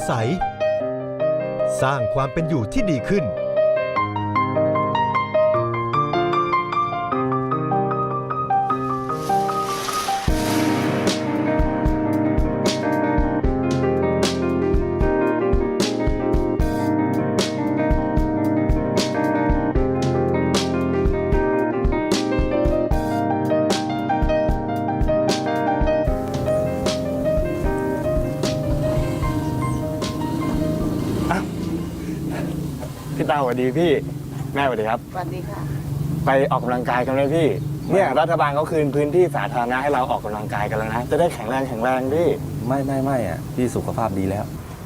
อาศัย สร้างความเป็นอยู่ที่ดีขึ้น วัสดีพี่แม่สวัสดีครับ สวัสดีค่ะ ไปออกกำลังกายกันเลยพี่ เนี่ยรัฐบาลเขาคืนพื้นที่สาธารณะให้เราออกกำลังกายกันแล้วนะ จะได้แข็งแรงแข็งแรงพี่ ไม่ไม่ไม่อะพี่สุขภาพดีแล้ว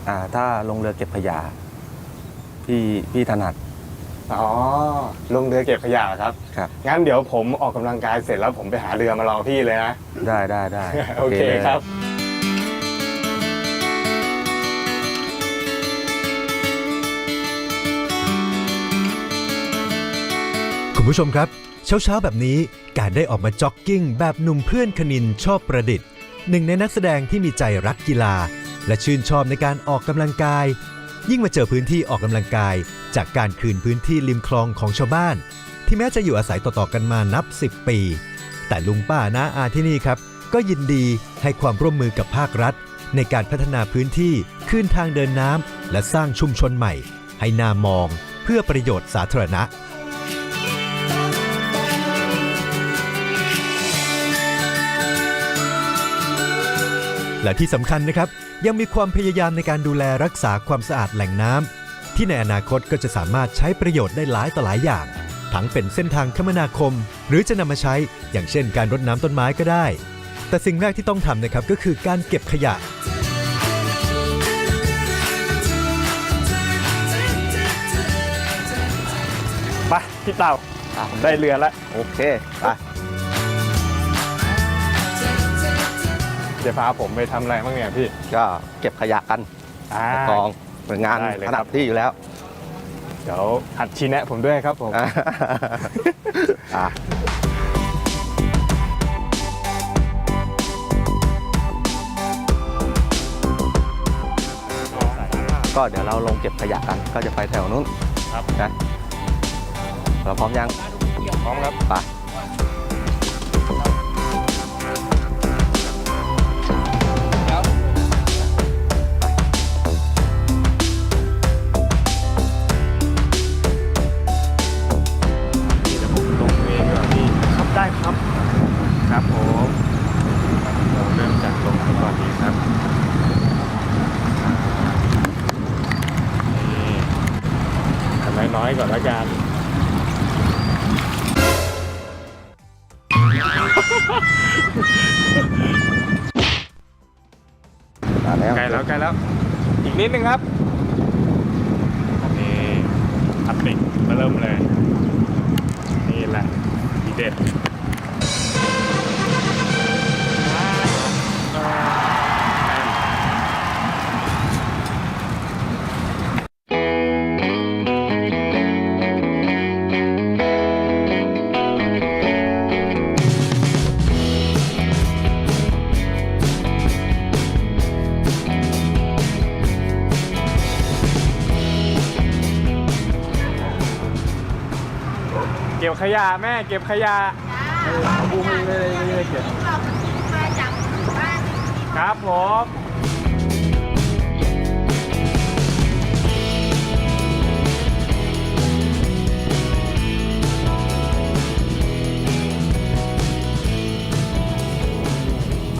อ่า ถ้าลงเรือเก็บขยะพี่พี่ถนัด อ๋อ ลงเรือเก็บขยะครับ ครับ งั้นเดี๋ยวผมออกกำลังกายเสร็จแล้วผมไปหาเรือมารอพี่เลยนะ ได้ได้ได้ โอเคลยครับ คุณผู้ชมครับ เช้าๆ แบบนี้การได้ออกมาจ็อกกิ้ง แบบหนุ่มเพื่อนคณินชอบประดิษฐ์ หนึ่งในนักแสดงที่มีใจรักกีฬา และชื่นชอบในการออกกำลังกาย ยิ่งมาเจอพื้นที่ออกกำลังกาย จากการคืนพื้นที่ริมคลองของชาวบ้าน ที่แม้จะอยู่อาศัยต่อๆกันมานับ 10 ปี แต่ลุงป้าน้าอาที่นี่ครับ ก็ยินดีให้ความร่วมมือกับภาครัฐ ในการพัฒนาพื้นที่ขึ้นทางเดินน้ำและสร้างชุมชนใหม่ ให้น่ามองเพื่อประโยชน์สาธารณะ และที่สำคัญนะครับ ยังมีความพยายามในการดูแลรักษาความสะอาดแหล่งน้ำที่ในอนาคตก็จะสามารถใช้ประโยชน์ได้หลายต่อหลายอย่าง ทั้งเป็นเส้นทางคมนาคม หรือจะนำมาใช้ อย่างเช่นการรดน้ำต้นไม้ก็ได้ แต่สิ่งแรกที่ต้องทำนะครับก็คือการเก็บขยะ ไปพี่เต่าผมได้เรือแล้ว โอเค ไป จะพาผมไปทำอะไรบ้างเนี่ยพี่ ก็เก็บขยะกันอ่า กองเป็นงานได้เลยถคนัรัดบที่อยู่แล้วเดี๋ยวหัดชี้แนะผมด้วยครับผมอะก็เดี๋ยวเราลงเก็บขยะกัน ก็จะไปแถวนู้นครับ นะเราพร้อมยังพร้อมครับไป น้อยๆก่อนละกันมาแล้ว ใกล้แล้วใกล้แล้ว อีกนิดนึงครับ นี่พลาสติกมาเริ่มเลย นี่แหละทีเด็ด ยะแม่เก็บขยะบูมเลยเลยเก็บครับผม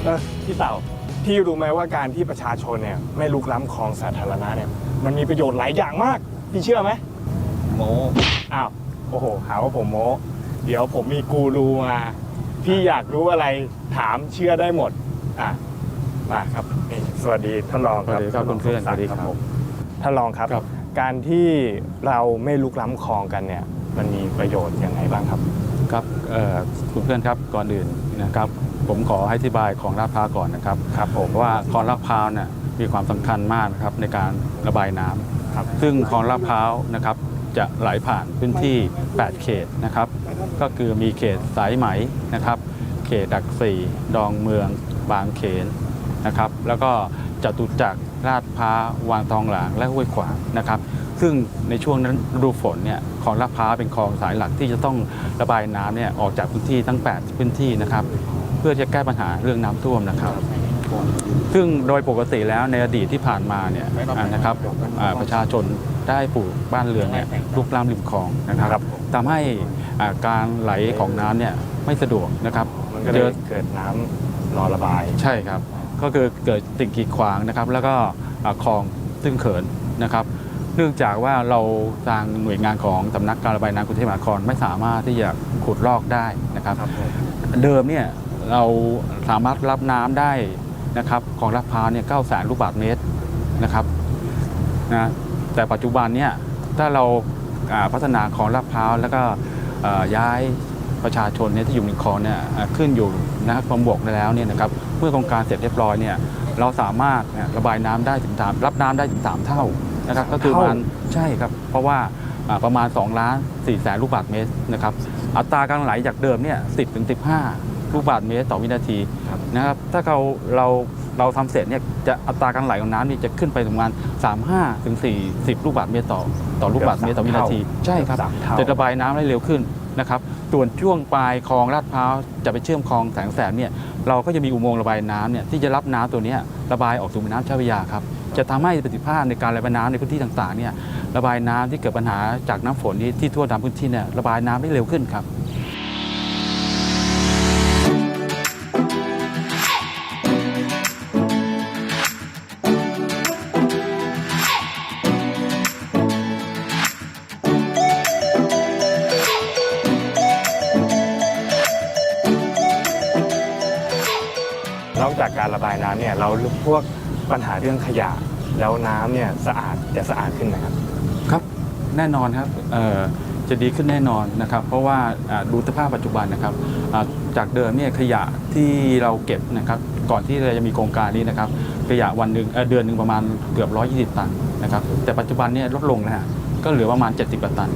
เออพี่เต่าพี่รู้ไหมว่าการที่ประชาชนเนี่ยไม่ลุกล้ำคลองสาธารณะเนี่ยมันมีประโยชน์หลายอย่างมาก พี่เชื่อไหมโมอ้าวโอ้โหหาว่าผมโม้เดี๋ยวผมมีกูรูมาพี่อยากรู้อะไรถามเชื่อได้หมดอะมาครับนี่สวัสดีท่านรองครับสวัสดีครับคุณเพื่อนท่าสวัสดีครับผมท่านรองครับ ครับ การที่เราไม่ลุกล้ำคลองกันเนี่ย มันมีประโยชน์ยังไงบ้างครับ ครับเอ่อคุณเพื่อนครับก่อนอื่นนะครับ ผมขอให้อธิบายของลาดพร้าวก่อนนะครับครับผมเพราะว่าคลองลาดพร้าวเนี่ยมีความสำคัญมากนะครับในการระบายน้ำครับ ซึ่งคลองลาดพร้าวนะครับ จะไหลผ่านพื้นที่ 8 เขตนะครับ ก็คือมีเขตสายไหมนะครับ เขตดักสี่ดองเมืองบางเขนนะครับ แล้วก็จตุจักรลาดพร้าววางทองหลางและห้วยขวางนะครับ ซึ่งในช่วงนั้นฤดูฝนเนี่ยคลองลาดพร้าวเป็นคลองสายหลักที่จะต้องระบายน้ำเนี่ยออกจากพื้นที่ทั้ง 8 พื้นที่นะครับ เพื่อจะแก้ปัญหาเรื่องน้ำท่วมนะครับ ซึ่งโดยปกติแล้วในอดีตที่ผ่านมาเนี่ยอ่านะครับอ่าประชาชนได้ปลูกบ้านเรือนเนี่ยลุกล้ำริมคลองนะครับครับทำให้อ่าการไหลของน้ำเนี่ยไม่สะดวกนะครับมันก็เลยเกิดน้ำรอระบาย ใช่ครับ ก็คือเกิดสิ่งกีดขวางนะครับ แล้วก็อ่าคลองซึ่งเขินนะครับ เนื่องจากว่าเราทางหน่วยงานของสำนักการระบายน้ำกรุงเทพมหานครไม่สามารถที่จะขุดลอกได้นะครับครับผมเดิมเนี่ยเราสามารถรับน้ำได้ นะครับของลาดพร้าวเนี่ยเก้าแสนลูกบาศก์เมตรนะครับนะแต่ปัจจุบันเนี่ยถ้าเราอ่าพัฒนาของลาดพร้าวแล้วก็เอ่อย้ายประชาชนเนี่ยที่อยู่ริมคลองเนี่ยอ่าขึ้นอยู่นะครับความบกได้แล้วเนี่ยนะครับเมื่อโครงการเสร็จเรียบร้อยเนี่ยเราสามารถเนี่ยระบายน้ำได้ถึงสามรับน้ำได้ถึงสามเท่านะครับก็คือประมาณใช่ครับ เพราะว่าอ่าประมาณ2ล้าน4แสนลูกบาศก์เมตรนะครับอัตราการไหลจากเดิมเนี่ย10ถึง15 ลูกบาศก์เมตรต่อวินาทีครับนะครับถ้าเราเราเราทำเสร็จเนี่ยจะอัตราการไหลของน้ำนี่จะขึ้นไปประมาณ35ถึง40 ลูกบาศก์เมตรต่อต่อลูกบาศก์เมตรต่อวินาที ใช่ครับสามเท่า จะระบายน้ำได้เร็วขึ้นนะครับส่วนช่วงปลายคลองลาดพร้าวจะไปเชื่อมคลองแสงแสนเนี่ยเราก็จะมีอุโมงค์ระบายน้ำเนี่ยที่จะรับน้ำตัวเนี้ยระบายออกสู่แม่น้ำเจ้าพระยาครับจะทำให้ประสิทธิภาพในการระบายน้ำในพื้นที่ต่างๆเนี่ยระบายน้ำที่เกิดปัญหาจากน้ำฝนที่ที่ทั่วตามพื้นที่เนี่ยระบายน้ำได้เร็วขึ้นครับ เนี่ยเราพวกปัญหาเรื่องขยะ แล้วน้ำเนี่ยสะอาดจะสะอาดขึ้นไหมครับ ครับแน่นอนครับเอ่อจะดีขึ้นแน่นอนนะครับ เพราะว่าอ่าดูสภาพปัจจุบันนะครับอ่าจากเดิมเนี่ยขยะที่เราเก็บนะครับก่อนที่เราจะมีโครงการนี้นะครับขยะวันหนึ่งเอ่อเดือนหนึ่งประมาณเกือบ 120 ตันนะครับแต่ปัจจุบันเนี่ยลดลงนะฮะก็เหลือประมาณ 70กว่าตัน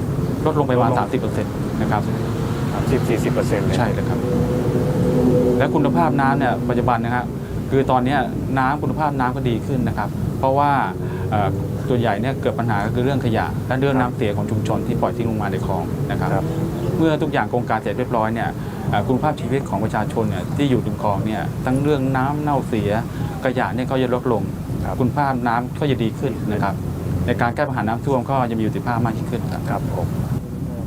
ลดลงไปประมาณลดลง30%นะครับ10-40%เลยใช่เลยครับและคุณภาพน้ำเนี่ยปัจจุบันนะครับ คือตอนเนี้ยน้ำคุณภาพน้ำก็ดีขึ้นนะครับ เพราะว่าเอ่อส่วนใหญ่เนี่ยเกิดปัญหาก็คือเรื่องขยะและเรื่องน้ำเสียของชุมชนที่ปล่อยทิ้งลงมาในคลองนะครับครับ เมื่อทุกอย่างโครงการเสร็จเรียบร้อยเนี่ยเอ่อคุณภาพชีวิตของประชาชนเนี่ยที่อยู่ริมคลองเนี่ยทั้งเรื่องน้ำเน่าเสียขยะเนี่ยก็จะลดลงครับคุณภาพน้ำก็จะดีขึ้นนะครับ ในการแก้ปัญหาน้ำท่วมก็จะมีประสิทธิภาพมากยิ่งขึ้นครับครับผม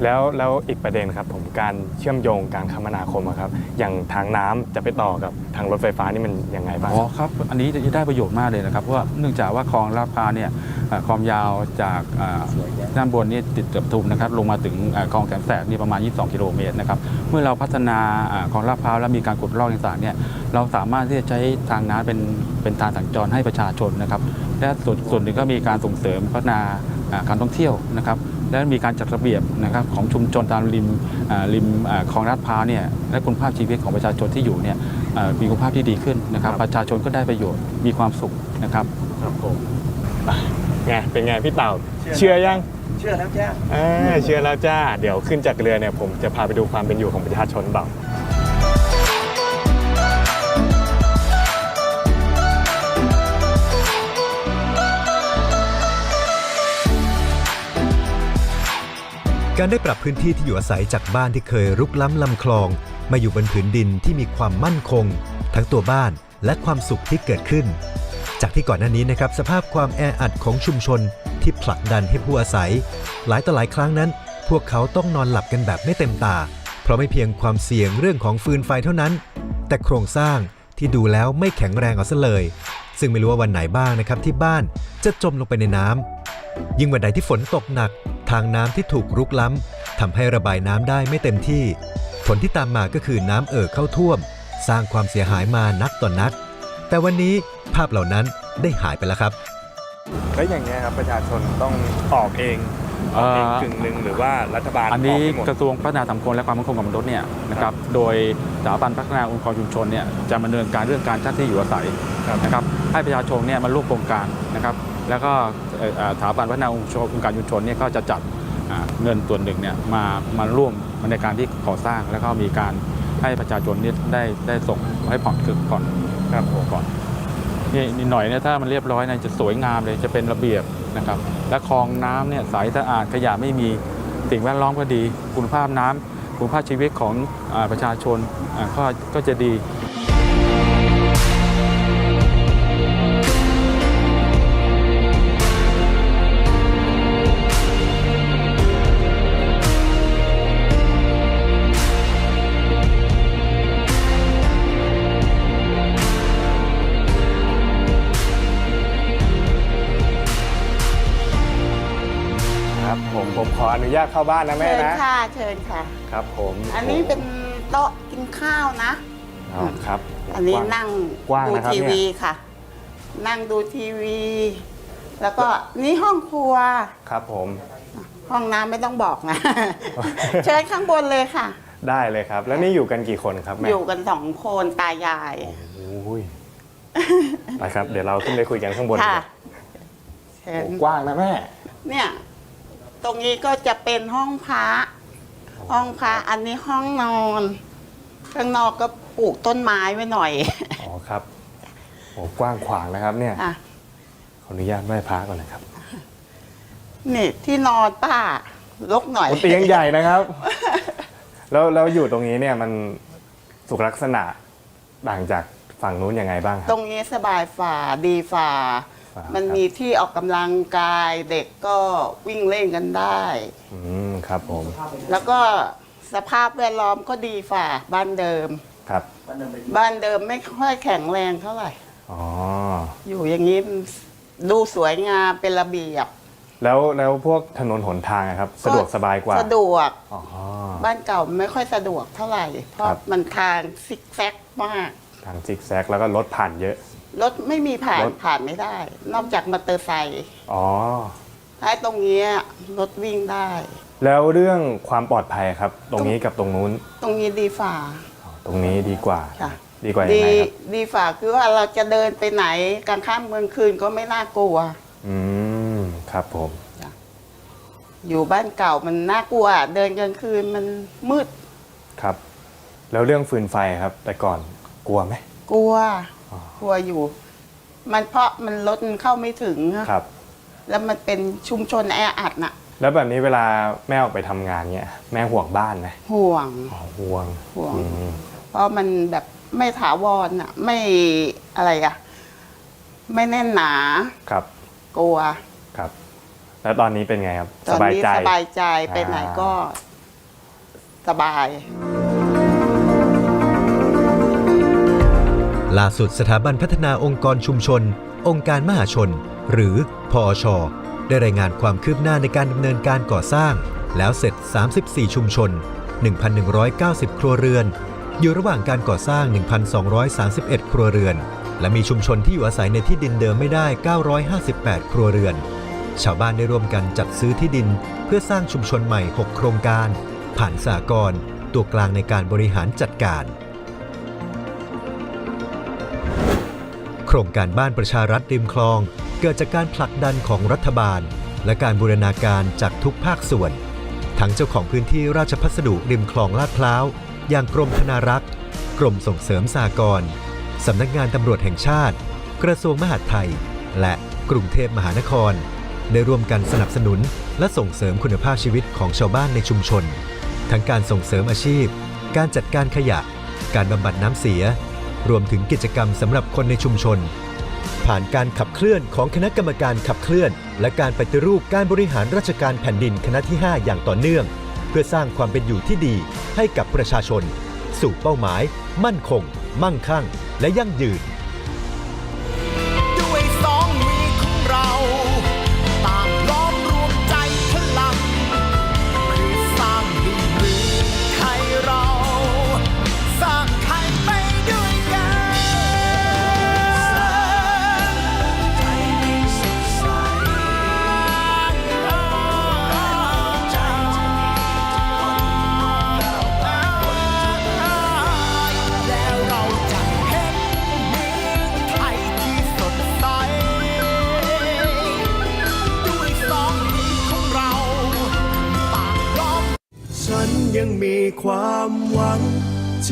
แล้วแล้วอีกประเด็นครับผมการเชื่อมโยงการคมนาคมอะครับอย่างทางน้ำจะไปต่อกับทางรถไฟฟ้านี่มันยังไงบ้างอ๋อครับ อันนี้จะได้ประโยชน์มากเลยนะครับ เพราะว่าเนื่องจากว่าคลองลาดพร้าวเนี่ยเอ่อความยาวจากอ่าด้านบนนี่ติดกับทุมนะครับ ลงมาถึงอ่าคลองแสนแสบนี่ประมาณ 22 กิโลเมตรนะครับ เมื่อเราพัฒนาอ่าคลองลาดพร้าวแล้วมีการขุดลอกต่างๆเนี่ย เราสามารถที่จะใช้ทางน้ำเป็นเป็นทางสัญจรให้ประชาชนนะครับ และส่วนส่วนหนึ่งก็มีการส่งเสริมพัฒนาอ่าการท่องเที่ยวนะครับ และมีการจัดระเบียบนะครับของชุมชนตามริมอ่าริมอ่าคลองลาดพร้าวเนี่ยและคุณภาพชีวิตของประชาชนที่อยู่เนี่ยเอ่อมีคุณภาพที่ดีขึ้นนะครับครับประชาชนก็ได้ประโยชน์มีความสุขนะครับครับผมอะไงเป็นไงพี่เต่าเชื่อยังเชื่อแล้วจ้าอ่าเชื่อแล้วจ้า เดี๋ยวขึ้นจากเรือเนี่ยผมจะพาไปดูความเป็นอยู่ของประชาชนเปล่า การได้ปรับพื้นที่ที่อยู่อาศัยจากบ้านที่เคยรุกล้ำลำคลอง มาอยู่บนผืนดินที่มีความมั่นคง ทั้งตัวบ้านและความสุขที่เกิดขึ้น จากที่ก่อนหน้านี้นะครับสภาพความแออัดของชุมชนที่ผลักดันให้ผู้อาศัย หลายต่อหลายครั้งนั้น พวกเขาต้องนอนหลับกันแบบไม่เต็มตา เพราะไม่เพียงความเสี่ยงเรื่องของฟืนไฟเท่านั้น แต่โครงสร้างที่ดูแล้วไม่แข็งแรงเอาซะเลย ซึ่งไม่รู้ว่าวันไหนบ้างนะครับที่บ้านจะจมลงไปในน้ำยิ่งวันใดที่ฝนตกหนัก ทางน้ำที่ถูกรุกล้ำทำให้ระบายน้ำได้ไม่เต็มที่ ผลที่ตามมาก็คือน้ำเอ่อเข้าท่วม สร้างความเสียหายมานักต่อนนัก แต่วันนี้ภาพเหล่านั้นได้หายไปแล้วครับแล้วอย่างเงี้ยครับประชาชนต้องออกเองอเอ่อกอเองกึ่งหนึ่งหรือว่ารัฐบาลอันนี้กให้หมดกระทรวงพัฒนาสังคมและความมั่นคงของมนุษย์เนี่ยนะครับโดยสถาบันพัฒนาองค์กรชุมชนเนี่ยจะดำเนินการเรื่องการจ้างที่อยู่อาศัยครับนะครับให้ประชาชนเนี่ยมาร่วมโครงการนะครับ แล้วก็สถาบันพัฒนาองค์การชุมชนเนี่ยก็จะจัดเงินส่วนหนึ่งเนี่ยมามาร่วมในการที่ก่อสร้างแล้วก็มีการให้ประชาชนเนี่ยได้ได้ส่งให้ผ่อนคือผ่อนครับผมก่อนนี่นิดหน่อยเนี่ยถ้ามันเรียบร้อยเนี่ยจะสวยงามเลยจะเป็นระเบียบนะครับ และคลองน้ำเนี่ยใสสะอาดขยะไม่มีสิ่งแวดล้อมก็ดี คุณภาพน้ำคุณภาพชีวิตของอประชาชนก็ก็จะดี ครับผมผมขออนุญาตเข้าบ้านนะแม่เชิญนะค่ะ เชิญค่ะ ครับผมอันนี้เป็นโต๊ะกินข้าวนะ อ๋อครับอันนี้กว้างนั่งกว้างดูนะครับทีเนี่ย วีค่ะ นั่งดูทีวี แล้วก็นี่ห้องครัว ครับผม ห้องน้ำไม่ต้องบอกนะ เชิญข้างบนเลยค่ะ ได้เลยครับ แล้วนี่อยู่กันกี่คนครับแม่อยู่กันสองคนตายาย โอ้ยไปครับ เดี๋ยวเราขึ้นไปคุยกันข้างบนค่ะดีกว่าเชิญโอ้กว้างนะแม่ เนี่ย ตรงนี้ก็จะเป็นห้องพระห้องพระอันนี้ห้องนอนข้างนอกก็ปลูกต้นไม้ไว้หน่อยอ๋อครับโอ้กว้างขวางนะครับเนี่ยอะขออนุญาตไหว้พระก่อนนะครับนี่ที่นอนป้าลกหน่อยโอ้เตียงใหญ่นะครับ แล้วแล้วอยู่ตรงนี้เนี่ยมันสุขลักษณะต่างจากฝั่งนู้นยังไงบ้างคตรัรบงนี้สบายฝ่าดีฝ่า ฝ่ามันครับ มีที่ออกกำลังกายเด็กก็วิ่งเล่นกันได้ อืมครับผมแล้วก็สภาพแวดล้อมก็ดีฝ่าบ้านเดิม ครับบ้านเดิมไม่ค่อยแข็งแรงเท่าไหร่ อ๋ออยู่อย่างนี้มันดูสวยงามเป็นระเบียบแล้วแล้วพวกถนนหนทางอะครับ สะดวกสบายกว่าสะดวกอ๋อ บ้านเก่าไม่ค่อยสะดวกเท่าไหร่ เพราะครับ มันทางซิกแซกมาก ทางซิกแซกแล้วก็รถผ่านเยอะ รถไม่มีผ่านรถ ผ่านไม่ได้ นอกจากมอเตอร์ไซค์อ๋อ ถ้าตรงเนี้ยรถวิ่งได้ แล้วเรื่องความปลอดภัยครับ ตรงนี้กับตรงนู้นตรงนี้ดีฝ่าตรงนี้ดีกว่า ค่ะ ดีกว่ายังดีไงครับดีฝ่าคือว่าเราจะเดินไปไหนกลางค่ำกลางคืนก็ไม่น่ากลัว อืมครับผม อยู่บ้านเก่ามันน่ากลัว เดินกลางคืนมันมืดครับ แล้วเรื่องฟืนไฟครับ แต่ก่อนกลัวไหมกลัวอ๋อ กลัวอยู่ มันเพราะมันรถมันเข้าไม่ถึงอะครับ แล้วมันเป็นชุมชนแออัดน่ะ แล้วแบบนี้เวลาแม่ออกไปทำงานเนี้ยแม่ห่วงบ้านไหมห่วง อ๋อห่วงห่วง อืมเพราะมันแบบไม่ถาวรอะ ไม่อะไรอะ ไม่แน่นหนา ครับกลัว ครับ แล้วตอนนี้เป็นไงครับตสอนบายนี้ใจสบายใจ ไปไหนก็ สบาย ล่าสุดสถาบันพัฒนาองค์กรชุมชน องค์การมหาชน หรือพอชได้รายงานความคืบหน้าในการดำเนินการก่อสร้าง แล้วเสร็จ 34 ชุมชน 1,190 ครัวเรือน อยู่ระหว่างการก่อสร้าง 1,231 ครัวเรือน และมีชุมชนที่อยู่อาศัยในที่ดินเดิมไม่ได้ 958 ครัวเรือน ชาวบ้านได้ร่วมกันจัดซื้อที่ดิน เพื่อสร้างชุมชนใหม่ 6 โครงการ ผ่านสากรตัวกลางในการบริหารจัดการ โครงการบ้านประชารัฐริมคลอง เกิดจากการผลักดันของรัฐบาล และการบูรณาการจากทุกภาคส่วน ทั้งเจ้าของพื้นที่ราชพัสดุริมคลองลาดพร้าว อย่างกรมธนารักษ์ กรมส่งเสริมสากรสำนักงานตำรวจแห่งชาติ กระทรวงมหาดไทย และกรุงเทพมหานคร ได้ร่วมกันสนับสนุน และส่งเสริมคุณภาพชีวิตของชาวบ้านในชุมชน ทั้งการส่งเสริมอาชีพ การจัดการขยะ การบำบัดน้ำเสีย รวมถึงกิจกรรมสำหรับคนในชุมชน ผ่านการขับเคลื่อนของคณะกรรมการขับเคลื่อน และการปฏิรูปการบริหารราชการแผ่นดินคณะที่ 5 อย่างต่อเนื่อง เพื่อสร้างความเป็นอยู่ที่ดีให้กับประชาชน สู่เป้าหมาย มั่นคง มั่งคั่ง และยั่งยืน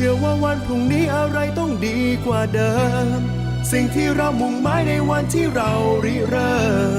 ชื่อว่าวันพรุ่งนี้อะไรต้องดีกว่าเดิม สิ่งที่เรามุ่งหมายในวันที่เราริเริ่ม